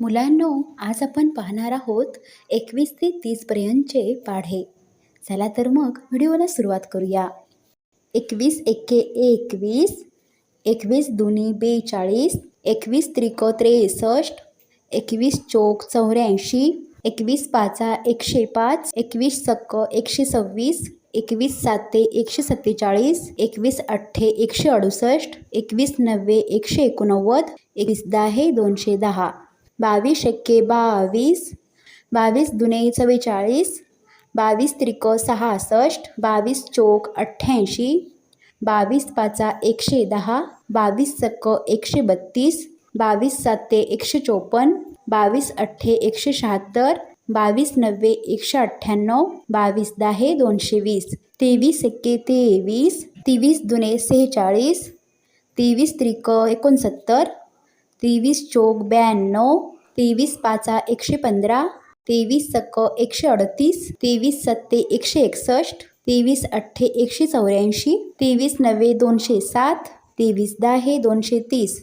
मुलांनो आज आपण पाहणार आहोत एकवीस ते तीसपर्यंतचे पाढे. चला तर मग व्हिडिओला सुरुवात करूया. एकवीस एके एकवीस एकवीस दुनी बेचाळीस एकवीस त्रिक त्रेसष्ट एकवीस चोक चौऱ्याऐंशी एकवीस पाचा एकशे पाच एकवीस सक्क एकशे सव्वीस एकवीस साते एकशे सत्तेचाळीस एकवीस अठ्ठे एकशे अडुसष्ट एकवीस नव्वे एकशे एकोणनव्वद एकवीस दहा दोनशे दहा. बावीस एक्के बावीस बावीस दुने चव्वेचाळीस बावीस त्रिक सहासष्ट बावीस चोक अठ्ठ्याऐंशी बावीस पाचा एकशे दहा बावीस सक्क एकशे बत्तीस बावीस साते एकशे चोपन्न बावीस अठ्ठे एकशे शहात्तर बावीस नव्वे एकशे अठ्ठ्याण्णव बावीस दहा दोनशे वीस तेवीस एक्के तेवीस तेवीस दुने सेहेचाळीस तेवीस त्रिक एकोणसत्तर तेवीस चोक ब्याण्णव तेवीस पाचा एकशे पंधरा तेवीस सक्क एकशे अडतीस तेवीस सत्ते एकशे एकसष्ट तेवीस अठ्ठे एकशे चौऱ्याऐंशी तेवीस नव्वे दोनशे सात तेवीस दहा दोनशे तीस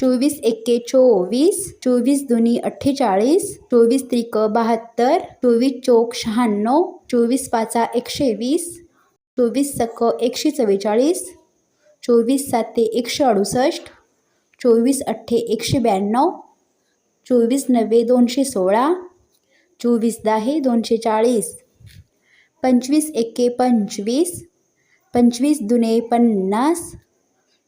चोवीस एक्के चोवीस चोवीस दुनी अठ्ठेचाळीस चोवीस त्रिक बहात्तर चोवीस चोक शहाण्णव चोवीस पाचा एकशे वीस चोवीस सक्क एकशे चव्वेचाळीस चोवीस साते एकशे अडुसष्ट चोवीस अठ्ठे एकशे ब्याण्णव चोवीस नव्वे दोनशे सोळा चोवीस दहा दोनशे चाळीस पंचवीस एके पंचवीस पंचवीस दुने पन्नास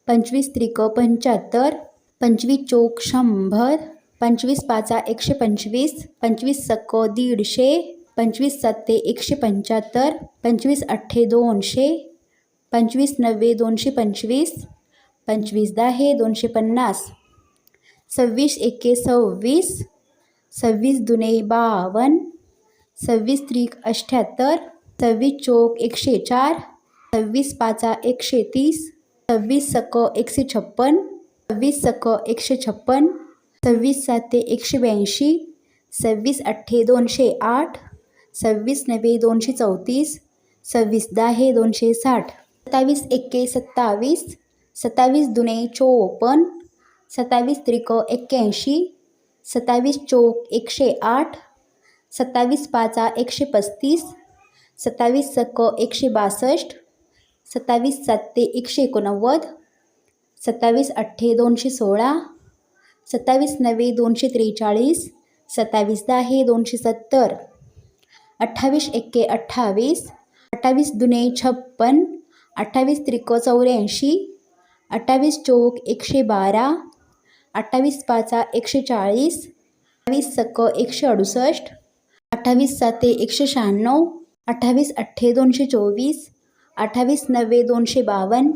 पंचवीस त्रिक पंच्याहत्तर पंचवीस चोक शंभर पंचवीस पाचा एकशे पंचवीस पंचवीस सक्क दीडशे पंचवीस सत्ते एकशे पंच्याहत्तर पंचवीस अठ्ठे दोनशे पंचवीस नव्वे दोनशे पंचवीस पंचवीस दहा दोनशे पन्नास. सव्वीस एके सव्वीस. सव्वीस दुने बावन्न सव्वीस त्रिक अठ्ठ्याहत्तर. सव्वीस चोक एकशे चार. सव्वीस पाचा एकशे तीस. सव्वीस सक एकशे छप्पन. सव्वीस सक एकशे छप्पन. सव्वीस साते एकशे ब्याऐंशी. सव्वीस अठ्ठे दोनशे आठ. सव्वीस नव्वे दोनशे चौतीस. सव्वीस दहा दोनशे साठ. सत्तावीस एके सत्तावीस. सत्तावीस दुने चोपन्न सत्तावीस त्रिक एक्क्याऐंशी सत्तावीस चोक एकशे आठ सत्तावीस पाचा एकशे पस्तीस सत्तावीस सक एकशे बासष्ट सत्तावीस साते एकशे एकोणनव्वद सत्तावीस अठ्ठे दोनशे सोळा सत्तावीस नवे दोनशे त्रेचाळीस सत्तावीस दहा दोनशे सत्तर अठ्ठावीस एक्के अठ्ठावीस अठ्ठावीस दुने छप्पन अठ्ठावीस त्रिक चौऱ्याऐंशी अठ्ठावीस चोक एकशे बारा अठ्ठावीस पाचा एकशे चाळीस अठ्ठावीस सक्क एकशे अडुसष्ट अठ्ठावीस साते एकशे शहाण्णव अठ्ठावीस अठ्ठे दोनशे चोवीस अठ्ठावीस नव्वे दोनशे बावन्न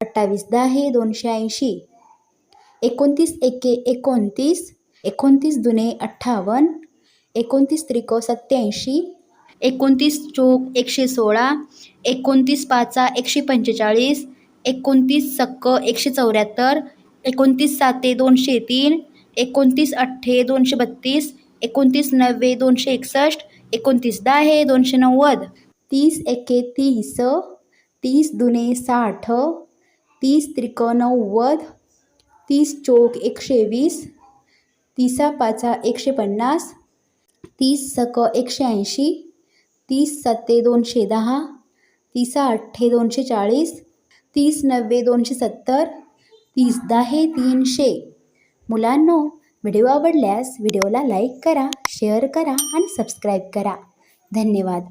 अठ्ठावीस दहा दोनशे ऐंशी एकोणतीस एके एकोणतीस एकोणतीस दुने अठ्ठावन्न एकोणतीस त्रिको सत्याऐंशी एकोणतीस चोक एकशे सोळा एकोणतीस पाचा एकशे पंचेचाळीस एकोणतीस सक्क एकशे चौऱ्याहत्तर एकोणतीस साते दोनशे तीन एकोणतीस अठ्ठे दोनशे बत्तीस एकोणतीस नव्वे दोनशे एकसष्ट एकोणतीस दहा दोनशे नव्वद तीस एके तीस तीस दुने साठ तीस त्रिक नव्वद तीस चोक एकशे वीस तीसा पाचा एकशे पन्नास तीस सक एकशे ऐंशी तीस सत्ते दोनशे दहा तीसा अठ्ठे दोनशे चाळीस तीस नव्वे दोनशे सत्तर तीस दहा तीनशे. मुलांनो व्हिडिओ आवडल्यास व्हिडिओला लाईक करा शेअर करा आणि सबस्क्राईब करा. धन्यवाद.